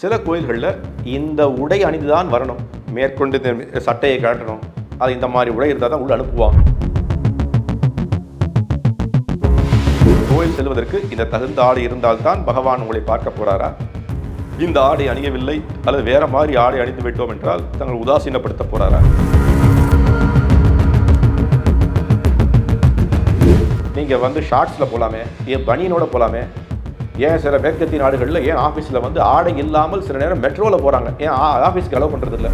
சில கோயில்களில் இந்த உடை அணிந்து தான் வரணும். மேற்கொண்டு இந்த சட்டையை கழட்டணும். அது இந்த மாதிரி உடை இருந்தால் தான் உள்ள அனுப்புவாங்க. கோயில் செல்வதற்கு இந்த தகுந்த ஆடை இருந்தால்தான் பகவான் உங்களை பார்க்க போகிறாரா இந்த ஆடை அணியவில்லை அல்லது வேற மாதிரி ஆடை அணிந்து விட்டோம் என்றால் தங்கள் உதாசீனப்படுத்த போகிறாரா நீங்கள் வந்து ஷார்ட்ஸில் போகலாமே ஏன் பனியனோட போகலாமே ஏன் சில மேற்கத்திய நாடுகளில் ஏன் ஆஃபீஸில் வந்து ஆடை இல்லாமல் சில நேரம் மெட்ரோவில் போகிறாங்க ஏன் ஆஃபீஸ்க்கு அலோவ் பண்ணுறதில்ல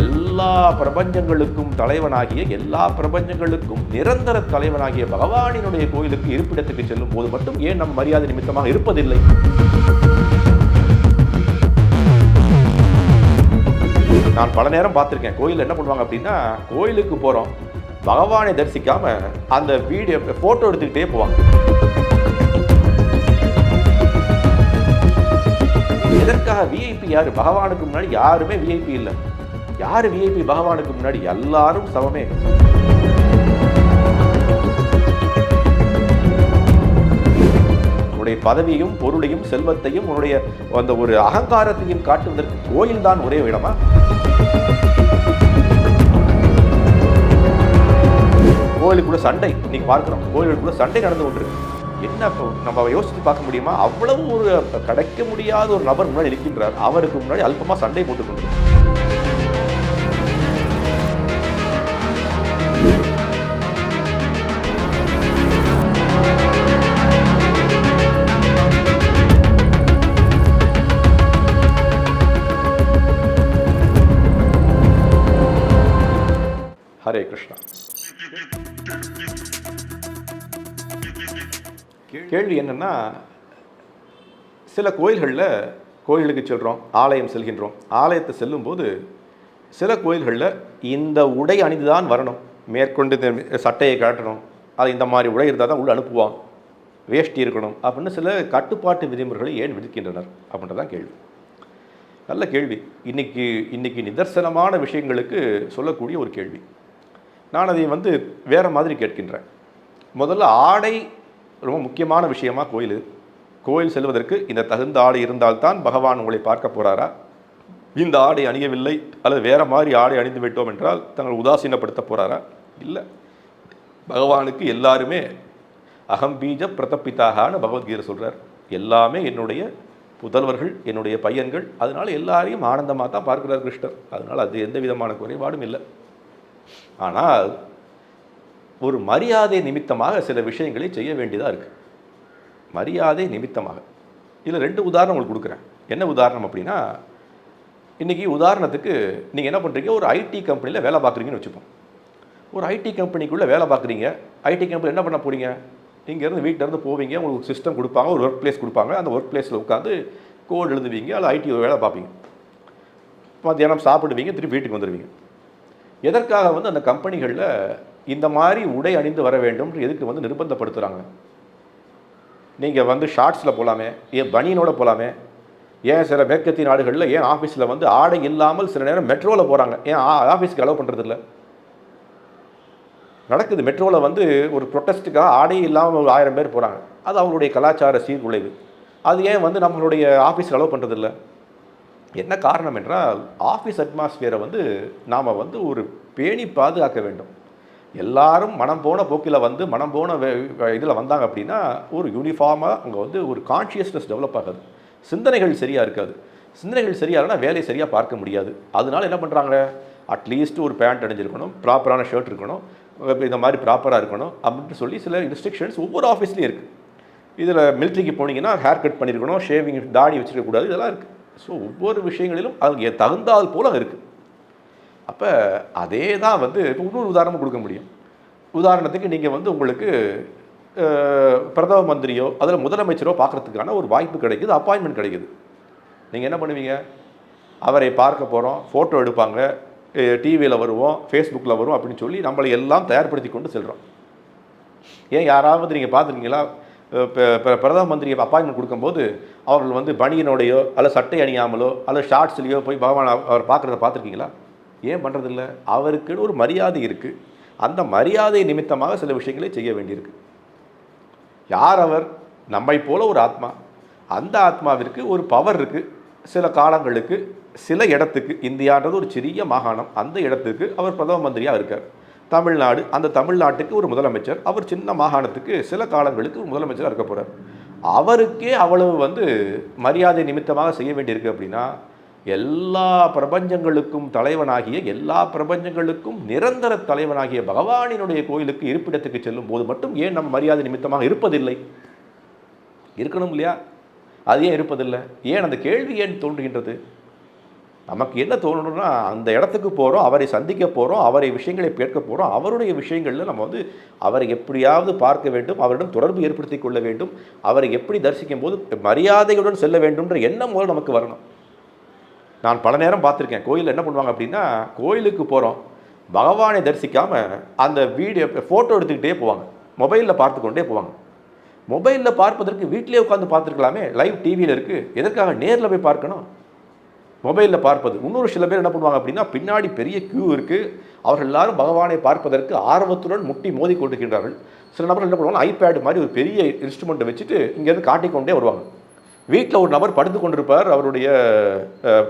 எல்லா பிரபஞ்சங்களுக்கும் தலைவனாகிய எல்லா பிரபஞ்சங்களுக்கும் நிரந்தர தலைவனாகிய பகவானினுடைய கோயிலுக்கு இருப்பிடத்துக்கு செல்லும் போது மட்டும் ஏன் நம் மரியாதை நிமித்தமாக இருப்பதில்லை? நான் பல நேரம் பார்த்துருக்கேன். கோயில் என்ன பண்ணுவாங்க அப்படின்னா கோயிலுக்கு போகிறோம் பகவானை தரிசிக்காம அந்த வீடியோ ஃபோட்டோ எடுத்துக்கிட்டே போவாங்க. எதற்காக விஐபி யாரு? பகவானுக்கு முன்னாடி யாருமே விஐபி இல்லை. யாரு விஐபி பகவானுக்கு முன்னாடி எல்லாரும் சமமே. உன்னுடைய பதவியும் பொருளையும் செல்வத்தையும் உன்னுடைய அந்த ஒரு அகங்காரத்தையும் காட்டுவதற்கு கோயில் தான் ஒரே இடமா? கோயிலுக்குள்ள சண்டை. இன்னைக்கு பார்க்கிறோம் கோயிலுக்குள்ள சண்டை நடந்து கொண்டிருக்கு. என்ன நம்ம யோசித்து பார்க்க முடியுமா? அவ்வளவு ஒரு கிடைக்க முடியாத ஒரு நபர் முன்னாடி இருக்கின்றார் அவருக்கு முன்னாடி அல்பமாக சண்டை போட்டுக் ஹரே கிருஷ்ணா. கேள்வி என்னென்னா சில கோயில்களில் கோயிலுக்கு செல்கிறோம் ஆலயம் செல்கின்றோம். ஆலயத்தை செல்லும்போது சில கோயில்களில் இந்த உடை அணிந்து தான் வரணும். மேற்கொண்டு இந்த சட்டையை கழட்டணும். அது இந்த மாதிரி உடை இருந்தால் தான் உள்ள அனுப்புவான். வேஷ்டி இருக்கணும் அப்படின்னு சில கட்டுப்பாட்டு விதிமுறைகளை ஏன் விதிக்கின்றனர் அப்படின்றதான் கேள்வி. நல்ல கேள்வி. இன்றைக்கி இன்னைக்கு நிதர்சனமான விஷயங்களுக்கு சொல்லக்கூடிய ஒரு கேள்வி. நான் அதை வந்து வேறு மாதிரி கேட்கின்றேன். முதல்ல ஆடை ரொம்ப முக்கியமான விஷயமா கோயில். கோயில் செல்வதற்கு இந்த தகுந்த ஆடை இருந்தால்தான் பகவான் உங்களை பார்க்க போகிறாரா இந்த ஆடை அணியவில்லை அல்லது வேறு மாதிரி ஆடை அணிந்து விட்டோம் என்றால் தங்கள் உதாசீனப்படுத்த போகிறாரா இல்லை. பகவானுக்கு எல்லாருமே அகம்பீஜ பிரதப்பித்தாகான்னு பகவத்கீதை சொல்கிறார் எல்லாமே என்னுடைய புதல்வர்கள் என்னுடைய பையன்கள் அதனால் எல்லாரையும் ஆனந்தமாக தான் பார்க்கிறார் கிருஷ்ணர். அதனால் அது எந்த விதமான குறைபாடும் இல்லை. ஆனால் ஒரு மரியாதை நிமித்தமாக சில விஷயங்களை செய்ய வேண்டியதாக இருக்குது மரியாதை நிமித்தமாக. இதில் ரெண்டு உதாரணம் உங்களுக்கு கொடுக்குறேன். என்ன உதாரணம் அப்படின்னா இன்றைக்கி உதாரணத்துக்கு நீங்கள் என்ன பண்ணுறீங்க ஒரு ஐடி கம்பெனியில் வேலை பார்க்குறீங்கன்னு வச்சுப்போம். ஒரு ஐடி கம்பெனிக்குள்ளே வேலை பார்க்குறீங்க. ஐடி கம்பெனி என்ன பண்ண போறீங்க? இங்கேருந்து வீட்டிலேருந்து போவீங்க. உங்களுக்கு சிஸ்டம் கொடுப்பாங்க. ஒரு ஒர்க் பிளேஸ் கொடுப்பாங்க. அந்த ஒர்க் பிளேஸில் உட்காந்து கோட் எழுதுவீங்க. அல்லது ஐடி வேலை பார்ப்பீங்க. மத்தியானம் சாப்பிடுவீங்க. திருப்பி வீட்டுக்கு வந்துடுவீங்க எதற்காக வந்து அந்த கம்பெனிகளில் இந்த மாதிரி உடை அணிந்து வர வேண்டும் எதுக்கு வந்து நிர்பந்தப்படுத்துகிறாங்க நீங்கள் வந்து ஷார்ட்ஸில் போகலாமே ஏன் பனியனோட போகலாமே ஏன் சில மேற்கத்திய நாடுகளில் ஏன் ஆஃபீஸில் வந்து ஆடை இல்லாமல் சில நேரம் மெட்ரோவில் போகிறாங்க ஏன் ஆஃபீஸ்க்கு அலோவ் பண்ணுறதில்ல நடக்குது மெட்ரோவில் வந்து ஒரு ப்ரொட்டஸ்ட்டுக்காக ஆடையே இல்லாமல் ஒரு ஆயிரம் பேர் போகிறாங்க அது அவங்களுடைய கலாச்சார சீர்குலைவு. அது ஏன் வந்து நம்மளுடைய ஆஃபீஸ்க்கு அலோவ் பண்ணுறதில்ல என்ன காரணம் என்றால் ஆஃபீஸ் அட்மாஸ்பியரை வந்து நாம் வந்து ஒரு பேணி பாதுகாக்க வேண்டும். எல்லாரும் மனம் போன போக்கில் வந்து மனம் போன இதில் வந்தாங்க அப்படின்னா ஒரு யூனிஃபார்மாக அங்கே வந்து ஒரு கான்ஷியஸ்னஸ் டெவலப் ஆகாது. சிந்தனைகள் சரியாக இருக்காது. சிந்தனைகள் சரியாக வேலையை சரியாக பார்க்க முடியாது. அதனால என்ன பண்ணுறாங்க அட்லீஸ்ட் ஒரு பேண்ட் அணிஞ்சிருக்கணும் ப்ராப்பரான ஷர்ட் இருக்கணும் இந்த மாதிரி ப்ராப்பராக இருக்கணும் அப்படின்ட்டு சொல்லி சில ரெஸ்ட்ரிக்ஷன்ஸ் ஒவ்வொரு ஆஃபீஸ்லேயும் இருக்குது இதில் மிலிட்ரிக்கு போனீங்கன்னா ஹேர் கட் பண்ணியிருக்கணும் ஷேவிங் தாடி வச்சுருக்கக்கூடாது இதெல்லாம் இருக்குது ஸோ ஒவ்வொரு விஷயங்களிலும் அதுக்கு தகுந்தால் போல இருக்குது அப்போ அதே தான் வந்து இப்போ இன்னொரு உதாரணம் கொடுக்க முடியும். உதாரணத்துக்கு நீங்கள் வந்து உங்களுக்கு பிரதம மந்திரியோ அதில் முதலமைச்சரோ பார்க்குறதுக்கான ஒரு வாய்ப்பு கிடைக்குது அப்பாயின்மெண்ட் கிடைக்குது. நீங்கள் என்ன பண்ணுவீங்க? அவரை பார்க்க போகிறோம் ஃபோட்டோ எடுப்பாங்க டிவியில் வருவோம் ஃபேஸ்புக்கில் வரும் அப்படின்னு சொல்லி நம்மளை எல்லாம் தயார்படுத்தி கொண்டு செல்கிறோம் ஏன் யாராவது நீங்கள் பார்த்துருக்கீங்களா? பிரதம மந்திரி அப்பாயின்மெண்ட் கொடுக்கும்போது அவர்கள் வந்து பனியனோடையோ அல்ல சட்டை அணியாமலோ அல்ல ஷார்ட்ஸ்லேயோ போய் பகவான் அவர் பார்க்குறத பார்த்துருக்கீங்களா? ஏன் பண்ணுறதில்ல அவருக்குன்னு ஒரு மரியாதை இருக்குது அந்த மரியாதை நிமித்தமாக சில விஷயங்களை செய்ய வேண்டியிருக்கு. யார் அவர்? நம்மை போல ஒரு ஆத்மா. அந்த ஆத்மாவிற்கு ஒரு பவர் இருக்குது சில காலங்களுக்கு சில இடத்துக்கு இந்தியான்றது ஒரு சிறிய மாகாணம். அந்த இடத்துக்கு அவர் பிரதம மந்திரியாக இருக்கார். தமிழ்நாடு அந்த தமிழ்நாட்டுக்கு ஒரு முதலமைச்சர் அவர் சின்ன மாகாணத்துக்கு சில காலங்களுக்கு முதலமைச்சராக இருக்க போகிறார் அவருக்கே அவ்வளவு வந்து மரியாதை நிமித்தமாக செய்ய வேண்டியிருக்கு அப்படின்னா எல்லா பிரபஞ்சங்களுக்கும் தலைவனாகிய எல்லா பிரபஞ்சங்களுக்கும் நிரந்தர தலைவனாகிய பகவானினுடைய கோயிலுக்கு இருப்பிடத்துக்கு செல்லும் போது மட்டும் ஏன் நம் மரியாதை நிமித்தமாக இருப்பதில்லை? இருக்கணும் இல்லையா? அது ஏன் இருப்பதில்லை? ஏன் அந்த கேள்வி ஏன் தோன்றுகின்றது? நமக்கு என்ன தோணணும்னா அந்த இடத்துக்கு போகிறோம் அவரை சந்திக்க போகிறோம் அவரை விஷயங்களை கேட்க போகிறோம் அவருடைய விஷயங்களில் நம்ம வந்து அவரை எப்படியாவது பார்க்க வேண்டும் அவரிடம் தொடர்பு ஏற்படுத்தி கொள்ள வேண்டும் அவரை எப்படி தரிசிக்கும் போது மரியாதையுடன் செல்ல வேண்டும்ன்ற எண்ணம் முதல் நமக்கு வரணும். நான் பல நேரம் பார்த்துருக்கேன் கோயிலில் என்ன பண்ணுவாங்க அப்படின்னா கோயிலுக்கு போகிறோம் பகவானை தரிசிக்காமல் அந்த வீடியோ ஃபோட்டோ எடுத்துக்கிட்டே போவாங்க மொபைலில் பார்த்து கொண்டே போவாங்க. மொபைலில் பார்ப்பதற்கு வீட்டிலே உட்காந்து பார்த்துருக்கலாமே லைவ் டிவியில் இருக்குது எதற்காக நேரில் போய் பார்க்கணும்? மொபைலில் பார்ப்பது. இன்னொரு சில பேர் என்ன பண்ணுவாங்க அப்படின்னா பின்னாடி பெரிய கியூ இருக்குது அவர்கள் எல்லாரும் பகவானை பார்ப்பதற்கு ஆர்வத்துடன் முட்டி மோதி கொண்டிருக்கின்றார்கள். சில நபர்கள் என்ன பண்ணுவாங்க ஐபேடு மாதிரி ஒரு பெரிய இன்ஸ்ட்ருமெண்ட்டை வச்சுட்டு இங்கேருந்து காட்டிக்கொண்டே வருவாங்க. வீட்டில் ஒரு நபர் படுத்து கொண்டிருப்பார் அவருடைய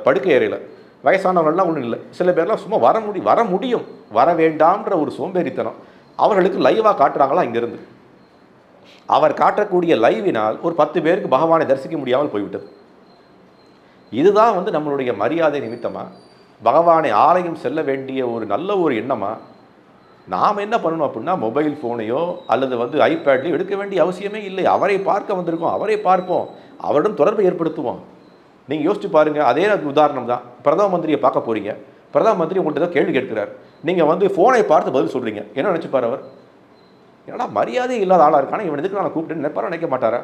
படுக்கை அறையில். வயசானவர்கள்லாம் ஒன்றும் இல்லை. சில பேர்லாம் சும்மா வர முடி வர முடியும். வர வேண்டாம்ன்ற ஒரு சோம்பேறித்தனம். அவர்களுக்கு லைவாக காட்டுறாங்களா இங்கேருந்து. அவர் காட்டக்கூடிய லைவினால் ஒரு பத்து பேருக்கு பகவானை தரிசிக்க முடியாமல் போய்விட்டது. இதுதான் வந்து நம்மளுடைய மரியாதை நிமித்தமாக பகவானை ஆலயம் செல்ல வேண்டிய ஒரு நல்ல ஒரு எண்ணமாக நாம் என்ன பண்ணணும் அப்படின்னா மொபைல் ஃபோனையோ அல்லது வந்து ஐபேட்லையோ எடுக்க வேண்டிய அவசியமே இல்லை. அவரை பார்க்க வந்திருக்கோம் அவரை பார்ப்போம். அவரிடம் தொடர்பை ஏற்படுத்துவோம். நீங்கள் யோசிச்சு பாருங்கள் அதே உதாரணம் தான். பிரதம மந்திரியை பார்க்க போகிறீங்க பிரதம மந்திரி உங்கள்கிட்ட ஏதோ கேள்வி கேட்கிறார். நீங்கள் வந்து ஃபோனை பார்த்து பதில் சொல்கிறீங்க என்ன நினச்சிப்பார் அவர்? என்னடா மரியாதை இல்லாத ஆளாக இருக்கானா? இவன் எதுக்கு நான் கூப்பிட்டு நினைப்பாரா நினைக்க மாட்டாரா?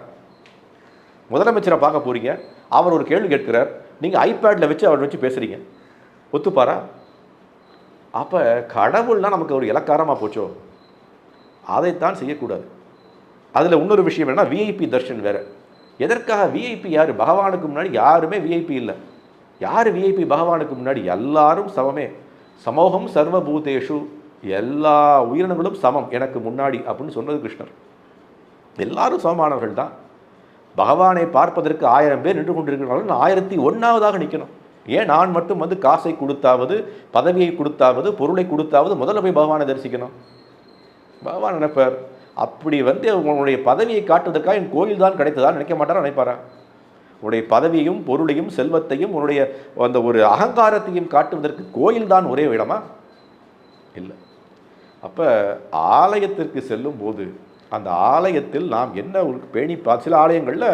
முதலமைச்சரை பார்க்க போகிறீங்க அவர் ஒரு கேள்வி கேட்கிறார். நீங்கள் ஐபேடில் வச்சு அவர் வச்சு பேசுகிறீங்க ஒத்துப்பாரா? அப்போ கடவுள்னால் நமக்கு ஒரு இலக்காரமாக போச்சோ? அதைத்தான் செய்யக்கூடாது. அதில் இன்னொரு விஷயம் என்னென்னா விஐபி தர்ஷன் வேறு. எதற்காக விஐபி யார்? பகவானுக்கு முன்னாடி யாருமே விஐபி இல்லை. யார் விஐபி பகவானுக்கு முன்னாடி எல்லாரும் சமமே. சமூகம் சர்வபூதேஷு. எல்லா உயிரினங்களும் சமம். எனக்கு முன்னாடி அப்படின்னு சொன்னது கிருஷ்ணர். எல்லாரும் சமமானவர்கள் தான் பகவானை பார்ப்பதற்கு ஆயிரம் பேர் நின்று கொண்டிருக்கிறார்கள். நான் ஆயிரத்தி ஒன்றாவதாக நிற்கணும் ஏன்? நான் மட்டும் வந்து காசை கொடுத்தாவது பதவியை கொடுத்தாவது பொருளை கொடுத்தாவது முதல்ல போய் பகவானை தரிசிக்கணும். பகவான் நினைப்பார் அப்படி வந்து உங்களுடைய பதவியை காட்டுவதற்காக என் கோயில் தான் கிடைத்ததா? நினைக்க மாட்டாரா? நினைப்பாரா? உன்னுடைய பதவியும் பொருளையும் செல்வத்தையும் உன்னுடைய அந்த ஒரு அகங்காரத்தையும் காட்டுவதற்கு கோயில் தான் ஒரே இடமா? இல்லை. அப்போ ஆலயத்திற்கு செல்லும் போது அந்த ஆலயத்தில் நாம் என்ன பேணி பா சில ஆலயங்களில்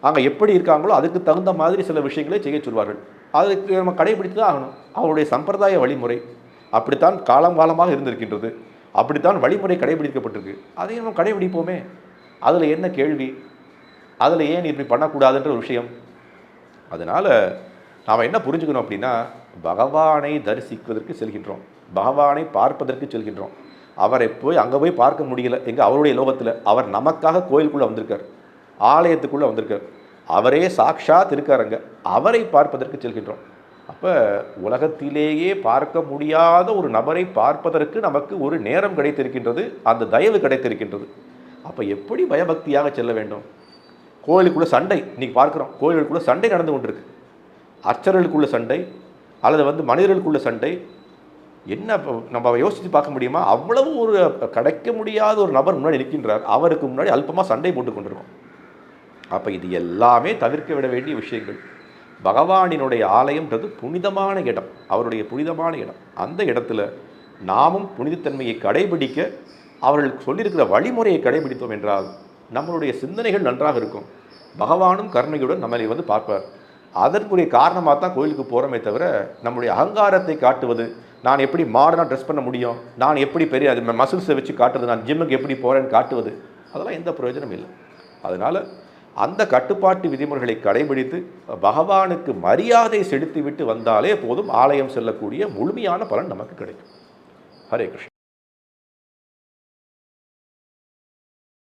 அங்கே எப்படி இருக்காங்களோ அதுக்கு தகுந்த மாதிரி சில விஷயங்களை செய்ய சொல்வார்கள். அதுக்கு நம்ம கடைபிடித்து தான் ஆகணும். அவருடைய சம்பிரதாய வழிமுறை அப்படித்தான் காலம் காலமாக இருந்திருக்கின்றது. அப்படித்தான் வழிமுறை கடைபிடிக்கப்பட்டிருக்கு. அதையும் நம்ம கடைபிடிப்போமே. அதில் என்ன கேள்வி? அதில் ஏன் இப்படி பண்ணக்கூடாதுன்ற ஒரு விஷயம். அதனால் நாம் என்ன புரிஞ்சுக்கணும் அப்படின்னா பகவானை தரிசிப்பதற்கு செல்கின்றோம். பகவானை பார்ப்பதற்கு செல்கின்றோம். அவரை போய் அங்கே போய் பார்க்க முடியல. எங்கே அவருடைய லோகத்தில் அவர் நமக்காக கோயிலுக்குள்ளே வந்திருக்கார். ஆலயத்துக்குள்ளே வந்திருக்கார். அவரே சாக்ஷாத் இருக்கார் அங்கே. அவரை பார்ப்பதற்கு செல்கின்றோம். அப்போ உலகத்திலேயே பார்க்க முடியாத ஒரு நபரை பார்ப்பதற்கு நமக்கு ஒரு நேரம் கிடைத்திருக்கின்றது அந்த தயவு கிடைத்திருக்கின்றது. அப்போ எப்படி பயபக்தியாக செல்ல வேண்டும்? கோயிலுக்குள்ளே சண்டை இன்றைக்கி பார்க்குறோம் கோயிலுக்குள்ளே சண்டை நடந்து கொண்டிருக்கு. அர்ச்சர்களுக்குள்ள சண்டை அல்லது வந்து மனிதர்களுக்குள்ள சண்டை என்ன நம்ம யோசித்து பார்க்க முடியுமா? அவ்வளவு ஒரு கிடைக்க முடியாத ஒரு நபர் முன்னாடி நிற்கின்றார். அவருக்கு முன்னாடி அல்பமாக சண்டை போட்டு கொண்டிருக்கோம். அப்போ இது எல்லாமே தவிர்க்க விட வேண்டிய விஷயங்கள். பகவானினுடைய ஆலயம்ன்றது புனிதமான இடம். அவருடைய புனிதமான இடம். அந்த இடத்துல நாமும் புனிதத்தன்மையை கடைபிடிக்க அவர்கள் சொல்லியிருக்கிற வழிமுறையை கடைபிடித்தோம் என்றால் நம்மளுடைய சிந்தனைகள் நன்றாக இருக்கும். பகவானும் கருணையுடன் நம்மளை வந்து பார்ப்பார். அதற்குரிய காரணமாக தான் கோயிலுக்கு போகிறோமே தவிர நம்முடைய அகங்காரத்தை காட்டுவது நான் எப்படி மாடர்னாக ட்ரெஸ் பண்ண முடியும்? நான் எப்படி பெரிய அது மசில்ஸை வச்சு காட்டுறது? நான் ஜிம்முக்கு எப்படி போகிறேன்னு காட்டுவது? அதெல்லாம் எந்த பிரயோஜனம் இல்லை. அதனால் அந்த கட்டுப்பாட்டு விதிமுறைகளை கடைபிடித்து பகவானுக்கு மரியாதை செலுத்திவிட்டு வந்தாலே போதும். ஆலயம் செல்லக்கூடிய முழுமையான பலன் நமக்கு கிடைக்கும். ஹரே கிருஷ்ணன்